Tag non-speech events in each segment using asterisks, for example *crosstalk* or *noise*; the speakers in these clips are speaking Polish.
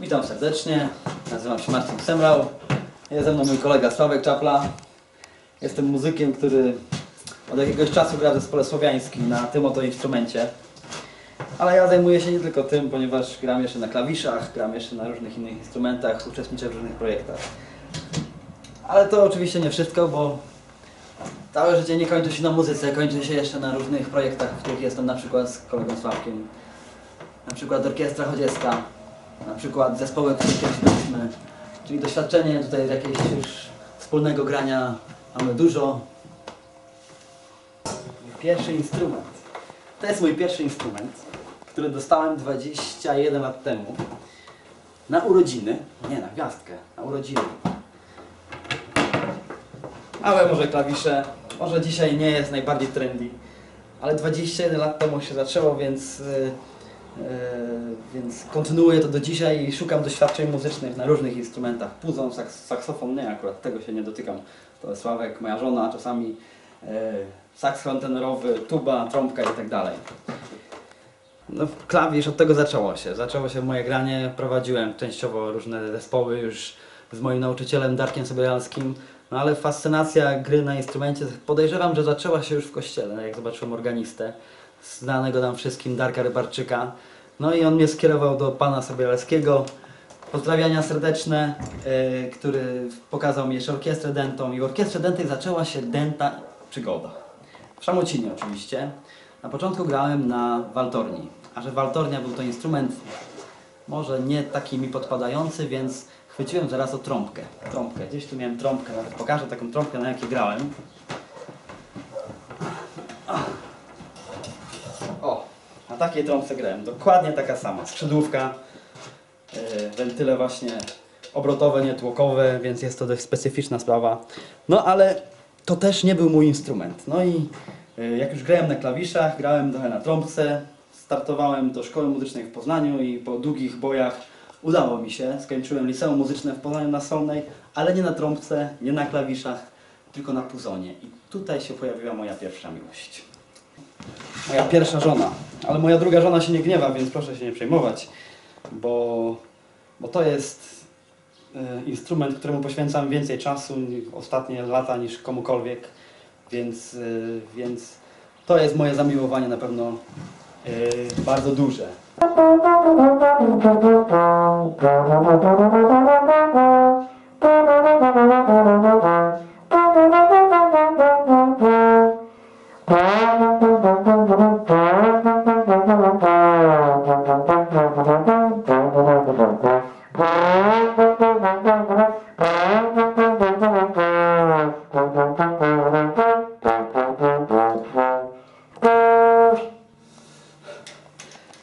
Witam serdecznie, nazywam się Marcin Semrał. Jest ze mną mój kolega Sławek Czapla. Jestem muzykiem, który od jakiegoś czasu gra w zespole słowiańskim na tym oto instrumencie. Ale ja zajmuję się nie tylko tym, ponieważ gram jeszcze na klawiszach, gram jeszcze na różnych innych instrumentach, uczestniczę w różnych projektach. Ale to oczywiście nie wszystko, bo całe życie nie kończy się na muzyce, kończy się jeszcze na różnych projektach, w których jestem na przykład z kolegą Sławkiem. Na przykład Orkiestra Chodziecka, na przykład zespoły, w których kiedyś. Czyli doświadczenie tutaj jakiegoś już wspólnego grania mamy dużo. Pierwszy instrument. To jest mój pierwszy instrument, który dostałem 21 lat temu. Na urodziny, nie na gwiazdkę, na urodziny. Małe może klawisze, może dzisiaj nie jest najbardziej trendy, ale 21 lat temu się zaczęło, więc, yy, więc kontynuuję to do dzisiaj i szukam doświadczeń muzycznych na różnych instrumentach. Puzon, saks saksofon nie, akurat tego się nie dotykam. To jest Sławek, moja żona, czasami yy, saksofon tenorowy, tuba, trąbka i tak dalej. No, klawisz od tego zaczęło się. Zaczęło się moje granie. Prowadziłem częściowo różne zespoły już z moim nauczycielem Darkiem Sobiejalskim. No ale fascynacja gry na instrumencie podejrzewam, że zaczęła się już w kościele, jak zobaczyłem organistę, znanego nam wszystkim Darka Rybarczyka. No i on mnie skierował do pana Sobiejalskiego. Pozdrawiania serdeczne, yy, który pokazał mi jeszcze orkiestrę dentą i w orkiestrze dętej zaczęła się dęta przygoda. W Szamocinie oczywiście. Na początku grałem na waltorni, a że waltornia był to instrument może nie taki mi podpadający, więc chwyciłem zaraz o trąbkę. Trąbkę. Gdzieś tu miałem trąbkę, nawet pokażę taką trąbkę, na jakiej grałem. Takiej trąbce grałem. Dokładnie taka sama. Skrzydłówka, yy, wentyle właśnie obrotowe, nietłokowe, więc jest to dość specyficzna sprawa. No ale to też nie był mój instrument. No i yy, jak już grałem na klawiszach, grałem trochę na trąbce, startowałem do szkoły muzycznej w Poznaniu i po długich bojach udało mi się. Skończyłem liceum muzyczne w Poznaniu na Solnej, ale nie na trąbce, nie na klawiszach, tylko na puzonie. I tutaj się pojawiła moja pierwsza miłość. Moja pierwsza żona. Ale moja druga żona się nie gniewa, więc proszę się nie przejmować, bo, bo to jest e, instrument, któremu poświęcam więcej czasu ostatnie lata niż komukolwiek, więc, e, więc to jest moje zamiłowanie na pewno e, bardzo duże. *laughs*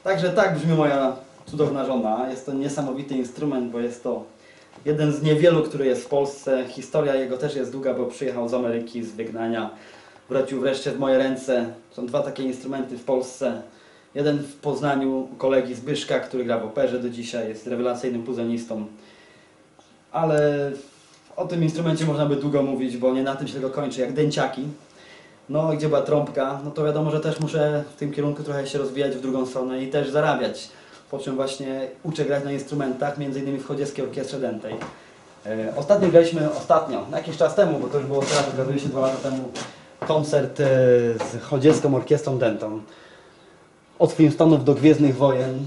Także tak brzmi moja cudowna żona. Jest to niesamowity instrument, bo jest to jeden z niewielu, który jest w Polsce. Historia jego też jest długa, bo przyjechał z Ameryki, z wygnania. Wrócił wreszcie w moje ręce. Są dwa takie instrumenty w Polsce. Jeden w Poznaniu kolegi Zbyszka, który gra w operze do dzisiaj, jest rewelacyjnym puzonistą. Ale o tym instrumencie można by długo mówić, bo nie na tym się tylko kończy, jak dęciaki. No, gdzie była trąbka, no to wiadomo, że też muszę w tym kierunku trochę się rozwijać w drugą stronę i też zarabiać. Po czym właśnie uczę grać na instrumentach, między innymi w Chodzieckiej Orkiestrze Dętej. E, ostatnio graliśmy, ostatnio, jakiś czas temu, bo to już było teraz, okazuje się dwa lata temu, koncert e, z Chodziecką Orkiestrą Dętą. Od Flintstone'ów do Gwiezdnych Wojen.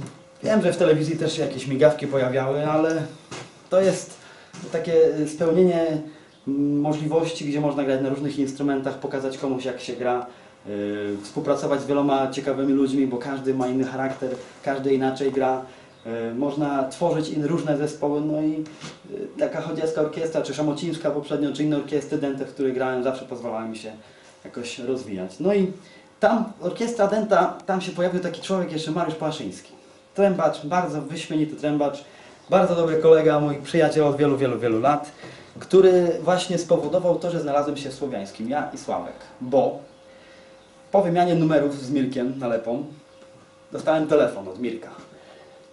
Wiem, że w telewizji też się jakieś migawki pojawiały, ale to jest takie spełnienie możliwości, gdzie można grać na różnych instrumentach, pokazać komuś jak się gra, yy, współpracować z wieloma ciekawymi ludźmi, bo każdy ma inny charakter, każdy inaczej gra. Yy, można tworzyć inne różne zespoły, no i yy, taka chodziacka orkiestra, czy szamocińska poprzednio, czy inne orkiestry dęte, w których grałem, zawsze pozwalały mi się jakoś rozwijać. No i tam orkiestra dęta, tam się pojawił taki człowiek jeszcze, Mariusz Płaszyński. Trębacz, bardzo wyśmienity trębacz, bardzo dobry kolega, mój przyjaciel od wielu, wielu, wielu lat, który właśnie spowodował to, że znalazłem się w Słowiańskim, ja i Sławek, bo po wymianie numerów z Mirkiem Nalepą dostałem telefon od Mirka.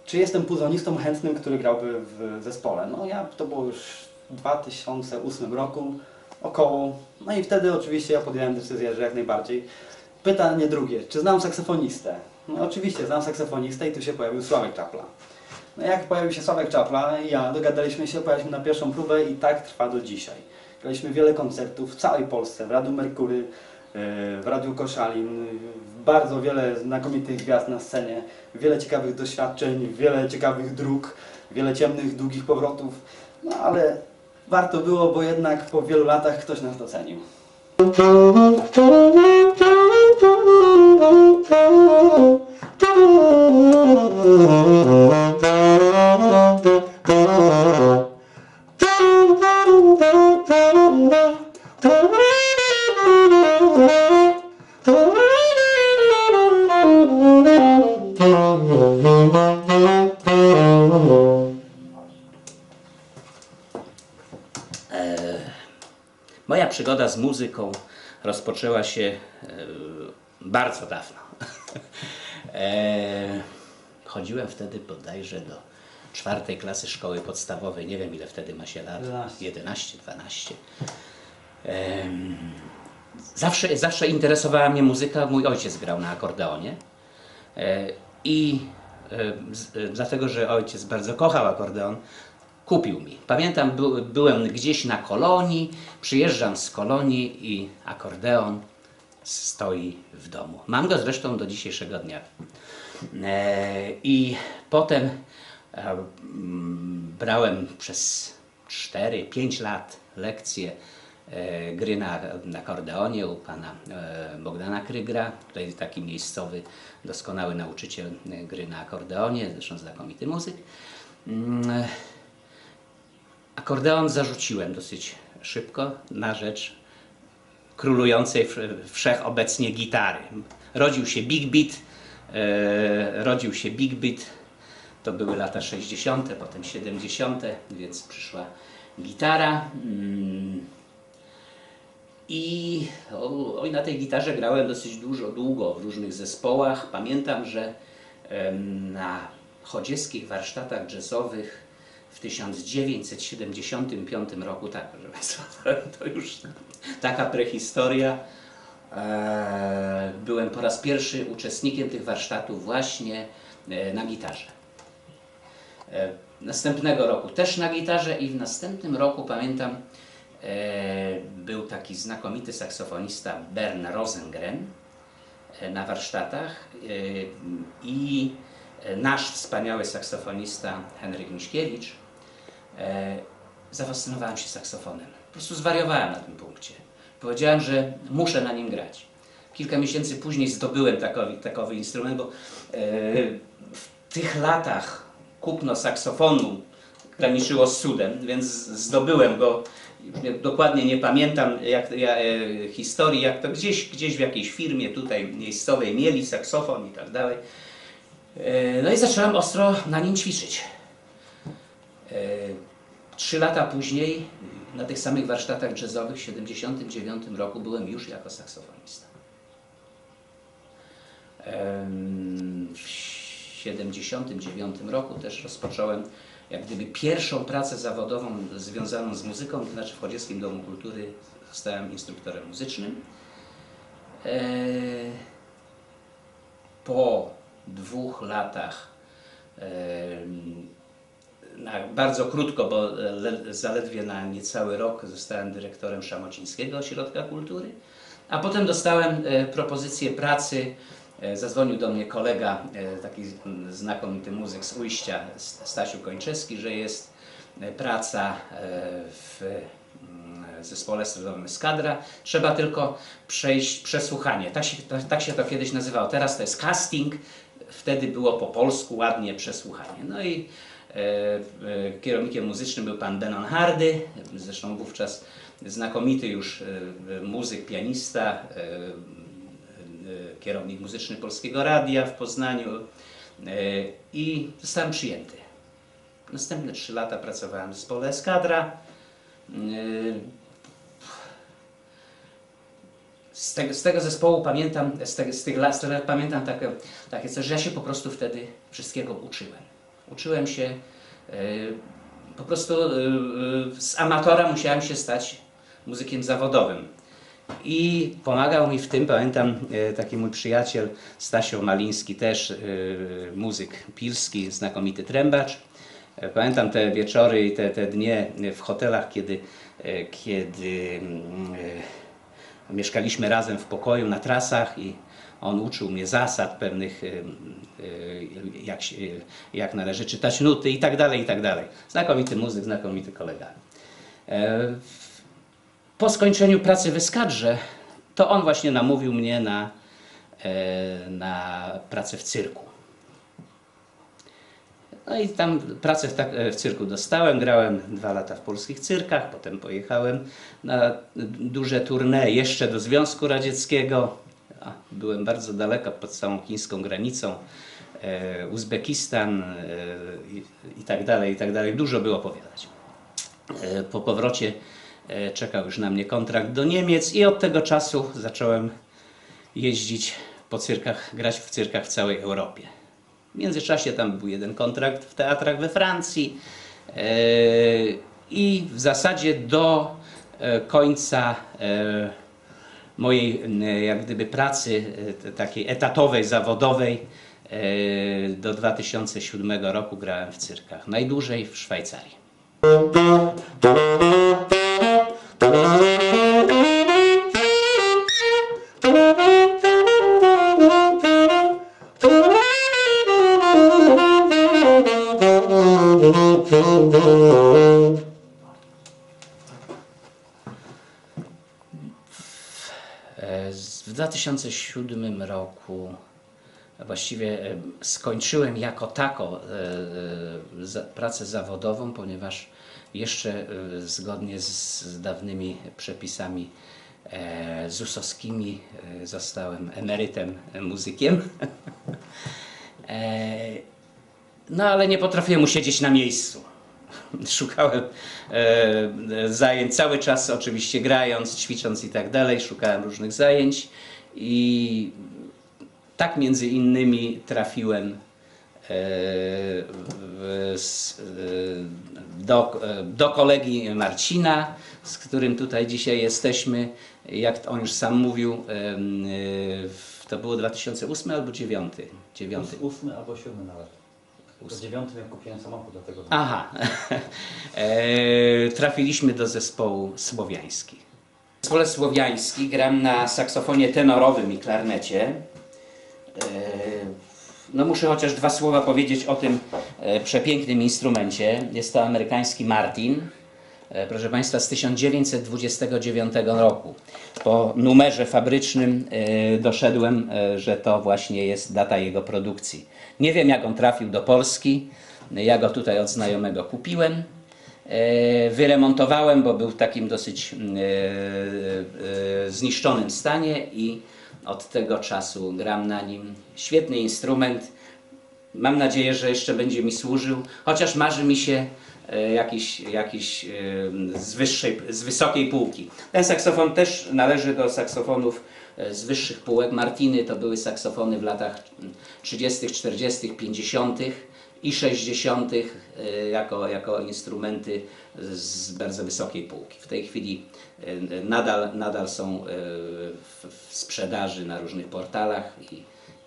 Czy jestem puzonistą chętnym, który grałby w zespole? No ja, to było już w 2008 roku, około, no i wtedy oczywiście ja podjąłem decyzję, że jak najbardziej. Pytanie drugie, czy znam saksofonistę? No oczywiście, znam saksofonistę i tu się pojawił Sławek Czapla. No jak pojawił się Sławek Czapla i ja, dogadaliśmy się, pojechaliśmy na pierwszą próbę i tak trwa do dzisiaj. Graliśmy wiele koncertów w całej Polsce, w Radiu Merkury, yy, w Radiu Koszalin, bardzo wiele znakomitych gwiazd na scenie, wiele ciekawych doświadczeń, wiele ciekawych dróg, wiele ciemnych, długich powrotów, no ale warto było, bo jednak po wielu latach ktoś nas docenił. Moja przygoda z muzyką rozpoczęła się e, bardzo dawno. E, chodziłem wtedy bodajże do czwartej klasy szkoły podstawowej. Nie wiem ile wtedy ma się lat. 11. 11, 12. Em, Zawsze, zawsze interesowała mnie muzyka. Mój ojciec grał na akordeonie. E, I e, e, dlatego, że ojciec bardzo kochał akordeon, kupił mi. Pamiętam, by, byłem gdzieś na kolonii, przyjeżdżam z kolonii i akordeon stoi w domu. Mam go zresztą do dzisiejszego dnia. E, I potem e, mm, brałem przez 4-5 lat lekcje e, gry na, na akordeonie u pana Bogdana Krygra, tutaj taki miejscowy, doskonały nauczyciel gry na akordeonie, zresztą znakomity muzyk. Mm, Akordeon zarzuciłem dosyć szybko na rzecz królującej wsze- wszechobecnie gitary. Rodził się Big Beat, e, rodził się Big Beat, to były lata 60., potem 70., więc przyszła gitara. Mm. I oj, na tej gitarze grałem dosyć dużo, długo w różnych zespołach. Pamiętam, że na chodzieskich warsztatach jazzowych w 1975 roku, tak, proszę Państwa, *laughs* to już taka prehistoria. E, byłem po raz pierwszy uczestnikiem tych warsztatów właśnie e, na gitarze. E, Następnego roku też na gitarze i w następnym roku pamiętam był taki znakomity saksofonista Bern Rosengren na warsztatach i nasz wspaniały saksofonista Henryk Miśkiewicz. E, Zafascynowałem się saksofonem. Po prostu zwariowałem na tym punkcie. Powiedziałem, że muszę na nim grać. Kilka miesięcy później zdobyłem takowy, takowy instrument, bo e, w tych latach kupno saksofonu graniczyło z cudem, więc zdobyłem go. Dokładnie nie pamiętam jak, ja, e, historii, jak to gdzieś, gdzieś w jakiejś firmie tutaj miejscowej mieli saksofon i tak dalej. E, no i zacząłem ostro na nim ćwiczyć. E, Trzy lata później na tych samych warsztatach jazzowych w 1979 roku byłem już jako saksofonista. W 1979 roku też rozpocząłem jak gdyby pierwszą pracę zawodową związaną z muzyką, to znaczy w Chodzieskim Domu Kultury zostałem instruktorem muzycznym. E, Po dwóch latach bardzo krótko, bo le, zaledwie na niecały rok zostałem dyrektorem Szamocińskiego Ośrodka Kultury, a potem dostałem e, propozycję pracy. E, zadzwonił do mnie kolega, e, taki znakomity muzyk z Ujścia, Stasiu Kończewski, że jest e, praca e, w mm, zespole estradowym Eskadra. Trzeba tylko przejść przesłuchanie. Tak się, tak, tak się to kiedyś nazywało. Teraz to jest casting. Wtedy było po polsku ładnie przesłuchanie. No i e, e, kierownikiem muzycznym był pan Benon Hardy, zresztą wówczas znakomity już e, muzyk, pianista, e, e, kierownik muzyczny Polskiego Radia w Poznaniu e, i zostałem przyjęty. Następne trzy lata pracowałem w zespole Eskadra. E, z tego, z tego zespołu pamiętam, z, lat, z tych lat pamiętam takie, takie coś, że ja się po prostu wtedy wszystkiego uczyłem. Uczyłem się, e, po prostu e, e, z amatora musiałem się stać muzykiem zawodowym. I pomagał mi w tym, pamiętam, taki mój przyjaciel Stasio Maliński, też muzyk pilski, znakomity trębacz. Pamiętam te wieczory i te, te dnie w hotelach, kiedy, kiedy mm, mieszkaliśmy razem w pokoju na trasach i on uczył mnie zasad pewnych, e, e, jak, jak należy czytać nuty i tak dalej, i tak dalej. Znakomity muzyk, znakomity kolega. E, po skończeniu pracy w eskadrze, to on właśnie namówił mnie na, e, na pracę w cyrku. No i tam pracę w, tak, w cyrku dostałem, grałem dwa lata w polskich cyrkach, potem pojechałem na duże tournée jeszcze do Związku Radzieckiego. A, byłem bardzo daleko, pod całą chińską granicą, e, Uzbekistan e, i, tak dalej, i tak dalej. Dużo było opowiadać. E, po powrocie czekał już na mnie kontrakt do Niemiec i od tego czasu zacząłem jeździć po cyrkach, grać w cyrkach w całej Europie. W międzyczasie tam był jeden kontrakt w teatrach we Francji i w zasadzie do końca mojej e, jak gdyby pracy e, takiej etatowej, zawodowej e, do 2007 roku grałem w cyrkach. Najdłużej w Szwajcarii. 2007 roku właściwie e, skończyłem jako tako e, e, pracę zawodową, ponieważ jeszcze zgodnie z, dawnymi przepisami ZUS-owskimi zostałem emerytem, muzykiem. *laughs* No ale nie potrafiłem usiedzieć na miejscu. *laughs* Szukałem zajęć cały czas, oczywiście grając, ćwicząc i tak dalej. Szukałem różnych zajęć i tak między innymi trafiłem e, e, do, e, do kolegi Marcina, z którym tutaj dzisiaj jesteśmy. Jak on już sam mówił, to było 2008 albo 2009? 9. Ósmy albo siódmy nawet. W dziewiątym jak kupiłem samochód do tego. Aha. *laughs* e, trafiliśmy do zespołu słowiański. W zespole słowiański gram na saksofonie tenorowym i klarnecie. E, no muszę chociaż dwa słowa powiedzieć o tym e, przepięknym instrumencie. Jest to amerykański Martin. E, Proszę Państwa, z 1929 roku. Po numerze fabrycznym doszedłem, że to właśnie jest data jego produkcji. Nie wiem, jak on trafił do Polski. Ja go tutaj od znajomego kupiłem. E, Wyremontowałem, bo był w takim dosyć mm, e, e, zniszczonym stanie i od tego czasu gram na nim. Świetny instrument. Mam nadzieję, że jeszcze będzie mi służył, chociaż marzy mi się jakiś, jakiś z, wyższej, z wysokiej półki. Ten saksofon też należy do saksofonów z wyższych półek. Martiny to były saksofony w latach 30., 40., 50. i 60. e, jako, jako instrumenty z bardzo wysokiej półki. W tej chwili e, nadal, nadal są e, w, sprzedaży na różnych portalach i,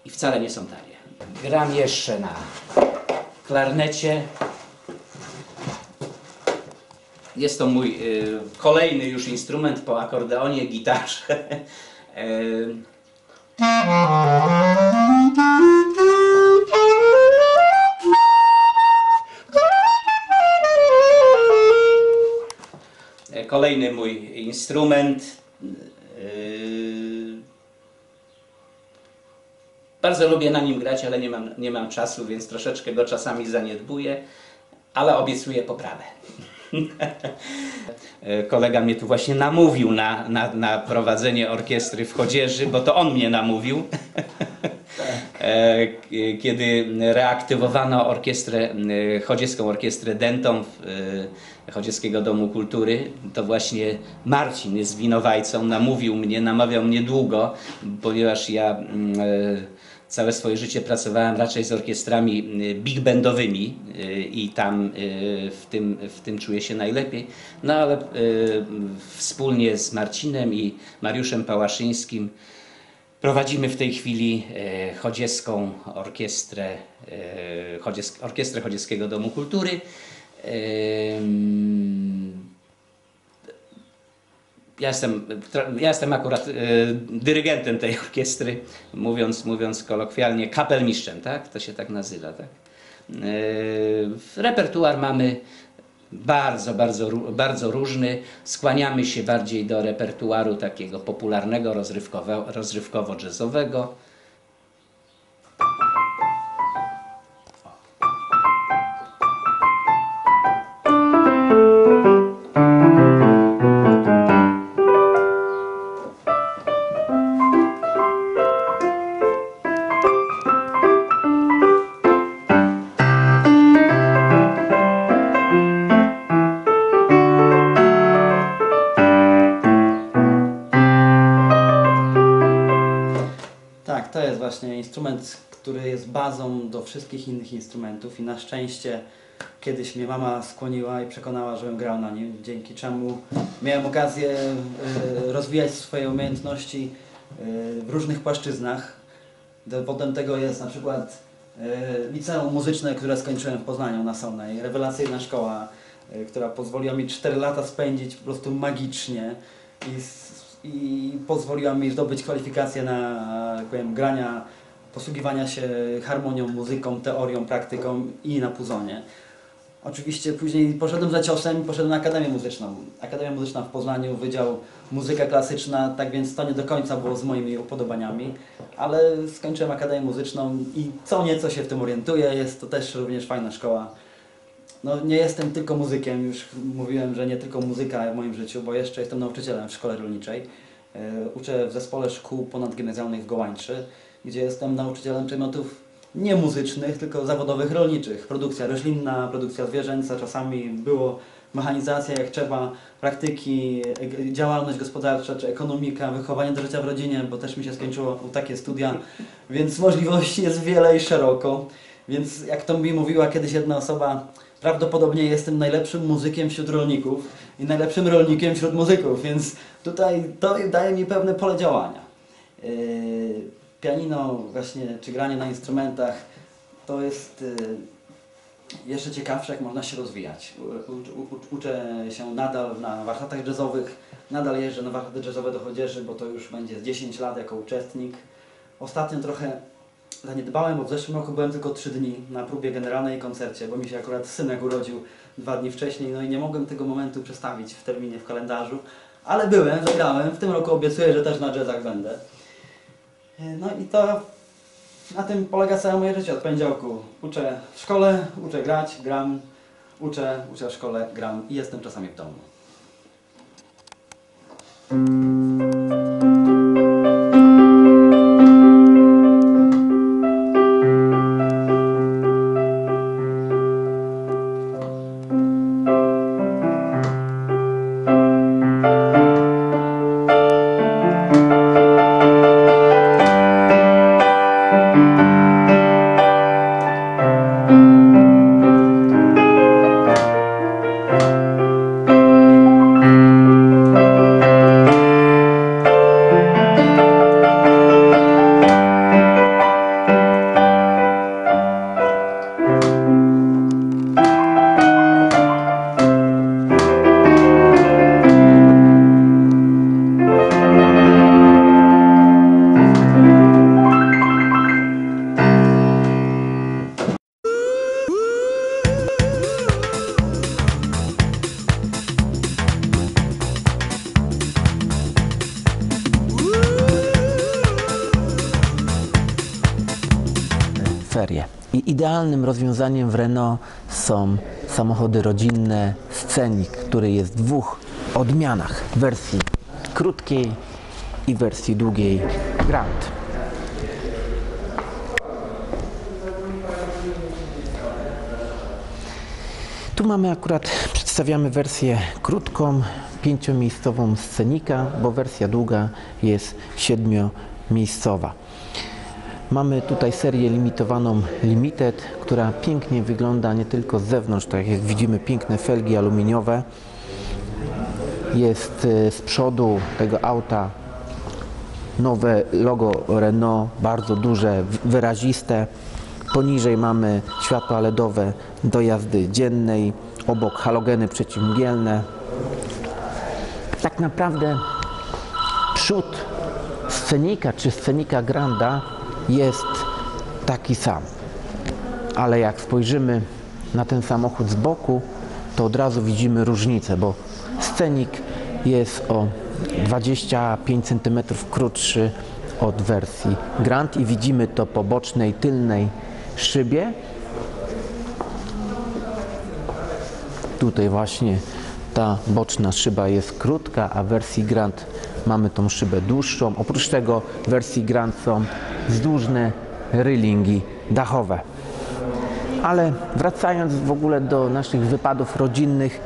i wcale nie są tanie. Gram jeszcze na klarnecie. Jest to mój kolejny już instrument po akordeonie, gitarze. Kolejny mój instrument. Yy, Bardzo lubię na nim grać, ale nie mam, nie mam czasu, więc troszeczkę go czasami zaniedbuję, ale obiecuję poprawę. *laughs* Kolega mnie tu właśnie namówił na, na, na prowadzenie orkiestry w Chodzieży, bo to on mnie namówił. *laughs* E, kiedy reaktywowano orkiestrę, e, chodzieską orkiestrę Denton w e, Chodzieckiego Domu Kultury, to właśnie Marcin jest winowajcą, namówił mnie, namawiał mnie długo, ponieważ ja mm, całe swoje życie pracowałem raczej z orkiestrami big bandowymi i tam w tym, w tym czuję się najlepiej. No ale wspólnie z Marcinem i Mariuszem Pałaszyńskim prowadzimy w tej chwili e, chodzieską orkiestrę, e, orkiestrę Chodzieskiego Domu Kultury. Ja jestem, ja jestem akurat e, dyrygentem tej orkiestry, mówiąc, mówiąc kolokwialnie, kapelmistrzem, tak? To się tak nazywa, tak? Repertuar mamy bardzo, bardzo, bardzo różny. Skłaniamy się bardziej do repertuaru takiego popularnego, rozrywkowo-jazzowego. Wszystkich innych instrumentów i na szczęście kiedyś mnie mama skłoniła i przekonała, żebym grał na nim, dzięki czemu miałem okazję e, rozwijać swoje umiejętności e, w różnych płaszczyznach. Dowodem tego jest na przykład e, liceum muzyczne, które skończyłem w Poznaniu na Solnej. Rewelacyjna szkoła, która pozwoliła mi 4 lata spędzić po prostu magicznie i, i pozwoliła mi zdobyć kwalifikacje na powiem, grania, posługiwania się harmonią, muzyką, teorią, praktyką i na puzonie. Oczywiście później poszedłem za ciosem i poszedłem na Akademię Muzyczną. Akademia Muzyczna w Poznaniu, Wydział Muzyka Klasyczna, tak więc to nie do końca było z moimi upodobaniami, ale skończyłem Akademię Muzyczną i co nieco się w tym orientuję, jest to też również fajna szkoła. No nie jestem tylko muzykiem, już mówiłem, że nie tylko muzyka w moim życiu, bo jeszcze jestem nauczycielem w szkole rolniczej. E, Uczę w zespole szkół ponadgimnazjalnych w Gołańczy, gdzie jestem nauczycielem przedmiotów nie muzycznych, tylko zawodowych rolniczych. Produkcja roślinna, produkcja zwierzęca, czasami było mechanizacja jak trzeba, praktyki, e- działalność gospodarcza czy ekonomika, wychowanie do życia w rodzinie, bo też mi się skończyło takie studia, *laughs* więc możliwości jest wiele i szeroko. Więc jak to mi mówiła kiedyś jedna osoba, prawdopodobnie jestem najlepszym muzykiem wśród rolników i najlepszym rolnikiem wśród muzyków, więc tutaj to daje mi pewne pole działania. Yy, pianino właśnie, czy granie na instrumentach, to jest yy, jeszcze ciekawsze, jak można się rozwijać. Uczę się nadal na warsztatach jazzowych, nadal jeżdżę na warsztaty jazzowe do Chodzieży, bo to już będzie z 10 lat jako uczestnik. Ostatnio trochę zaniedbałem, bo w zeszłym roku byłem tylko 3 dni na próbie generalnej koncercie, bo mi się akurat synek urodził dwa dni wcześniej, no i nie mogłem tego momentu przestawić w terminie w kalendarzu, ale byłem, zagrałem, w tym roku obiecuję, że też na jazzach będę. No i to na tym polega całe moje życie od poniedziałku. Uczę w szkole, uczę grać, gram, uczę, uczę w szkole, gram i jestem czasami w domu. Rozwiązaniem w Renault są samochody rodzinne Scenic, który jest w dwóch odmianach, wersji krótkiej i wersji długiej Grand. Tu mamy akurat, przedstawiamy wersję krótką, pięciomiejscową scenika, bo wersja długa jest siedmiomiejscowa. Mamy tutaj serię limitowaną Limited, która pięknie wygląda nie tylko z zewnątrz, tak jak widzimy piękne felgi aluminiowe. Jest e, z przodu tego auta nowe logo Renault, bardzo duże, wyraziste. Poniżej mamy światła LEDowe do jazdy dziennej, obok halogeny przeciwmgielne. Tak naprawdę przód scenika czy scenika Granda jest taki sam. Ale jak spojrzymy na ten samochód z boku, to od razu widzimy różnicę, bo scenik jest o 25 cm krótszy od wersji Grand i widzimy to po bocznej, tylnej szybie. Tutaj właśnie ta boczna szyba jest krótka, a w wersji Grand mamy tą szybę dłuższą. Oprócz tego w wersji Grand są wzdłużne rylingi dachowe. Ale wracając w ogóle do naszych wypadów rodzinnych,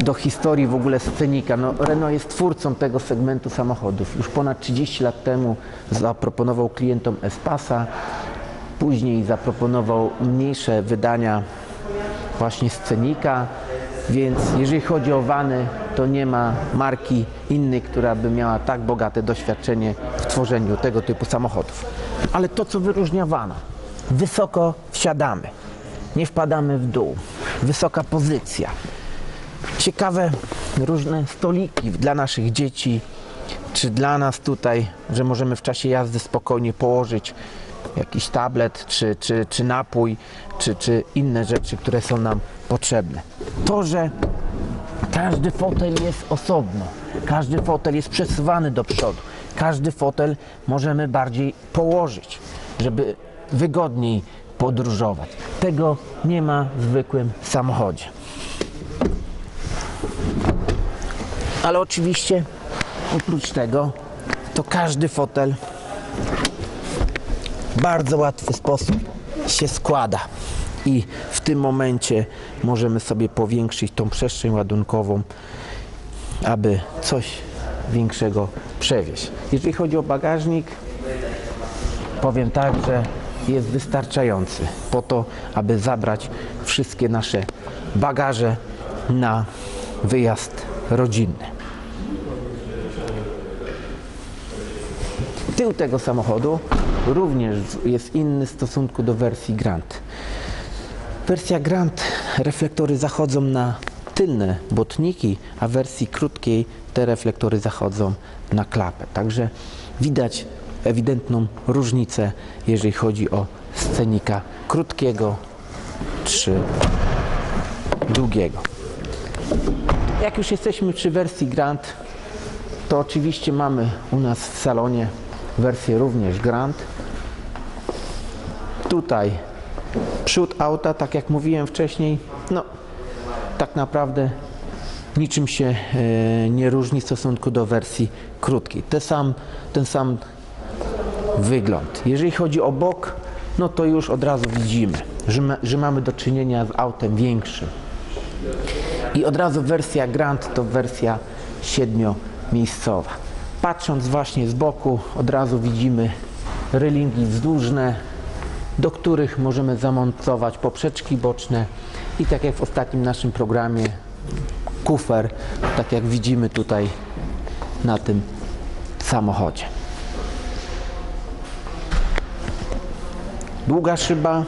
do historii w ogóle scenika. No, Renault jest twórcą tego segmentu samochodów. Już ponad 30 lat temu zaproponował klientom Espasa, później zaproponował mniejsze wydania właśnie scenika, więc jeżeli chodzi o wany, to nie ma marki innej, która by miała tak bogate doświadczenie tworzeniu tego typu samochodów. Ale to, co wyróżnia wana, wysoko wsiadamy, nie wpadamy w dół, wysoka pozycja, ciekawe różne stoliki dla naszych dzieci, czy dla nas tutaj, że możemy w czasie jazdy spokojnie położyć jakiś tablet, czy, czy, czy napój, czy, czy inne rzeczy, które są nam potrzebne. To, że każdy fotel jest osobno, każdy fotel jest przesuwany do przodu, każdy fotel możemy bardziej położyć, żeby wygodniej podróżować. Tego nie ma w zwykłym samochodzie. Ale oczywiście oprócz tego to każdy fotel w bardzo łatwy sposób się składa i w tym momencie możemy sobie powiększyć tą przestrzeń ładunkową, aby coś większego przewieźć. Jeżeli chodzi o bagażnik, powiem tak, że jest wystarczający po to, aby zabrać wszystkie nasze bagaże na wyjazd rodzinny. Tył tego samochodu również jest inny w stosunku do wersji Grand. Wersja Grand reflektory zachodzą na tylne botniki, a w wersji krótkiej te reflektory zachodzą na klapę. Także widać ewidentną różnicę, jeżeli chodzi o scenika krótkiego czy długiego. Jak już jesteśmy przy wersji Grand, to oczywiście mamy u nas w salonie wersję również Grand. Tutaj przód auta, tak jak mówiłem wcześniej, no tak naprawdę niczym się e, nie różni w stosunku do wersji krótkiej. Ten sam, ten sam wygląd. Jeżeli chodzi o bok, no to już od razu widzimy, że, ma, że mamy do czynienia z autem większym. I od razu wersja Grand to wersja siedmiomiejscowa. Patrząc właśnie z boku, od razu widzimy rylingi wzdłużne, do których możemy zamontować poprzeczki boczne i tak jak w ostatnim naszym programie kufer, tak jak widzimy tutaj na tym samochodzie. Długa szyba.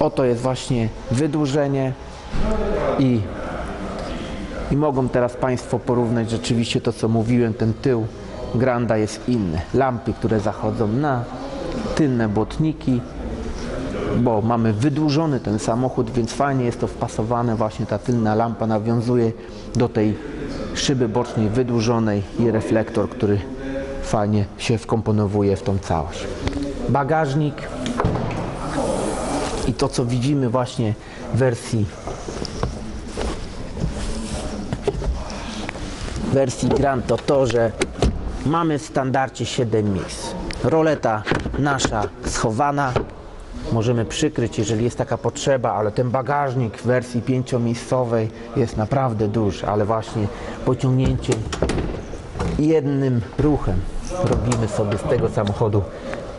Oto jest właśnie wydłużenie i, i mogą teraz Państwo porównać rzeczywiście to, co mówiłem, ten tył Granda jest inny. Lampy, które zachodzą na tylne błotniki, bo mamy wydłużony ten samochód, więc fajnie jest to wpasowane, właśnie ta tylna lampa nawiązuje do tej szyby bocznej wydłużonej i reflektor, który fajnie się wkomponowuje w tą całość. Bagażnik i to, co widzimy właśnie w wersji wersji Grand to to, że mamy w standardzie 7 miejsc. Roleta nasza schowana, możemy przykryć, jeżeli jest taka potrzeba, ale ten bagażnik w wersji pięciomiejscowej jest naprawdę duży, ale właśnie pociągnięciem jednym ruchem robimy sobie z tego samochodu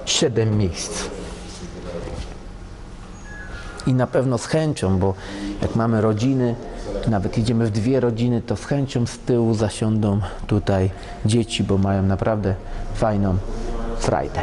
7 miejsc. I na pewno z chęcią, bo jak mamy rodziny, nawet idziemy w dwie rodziny, to z chęcią z tyłu zasiądą tutaj dzieci, bo mają naprawdę fajną frajdę.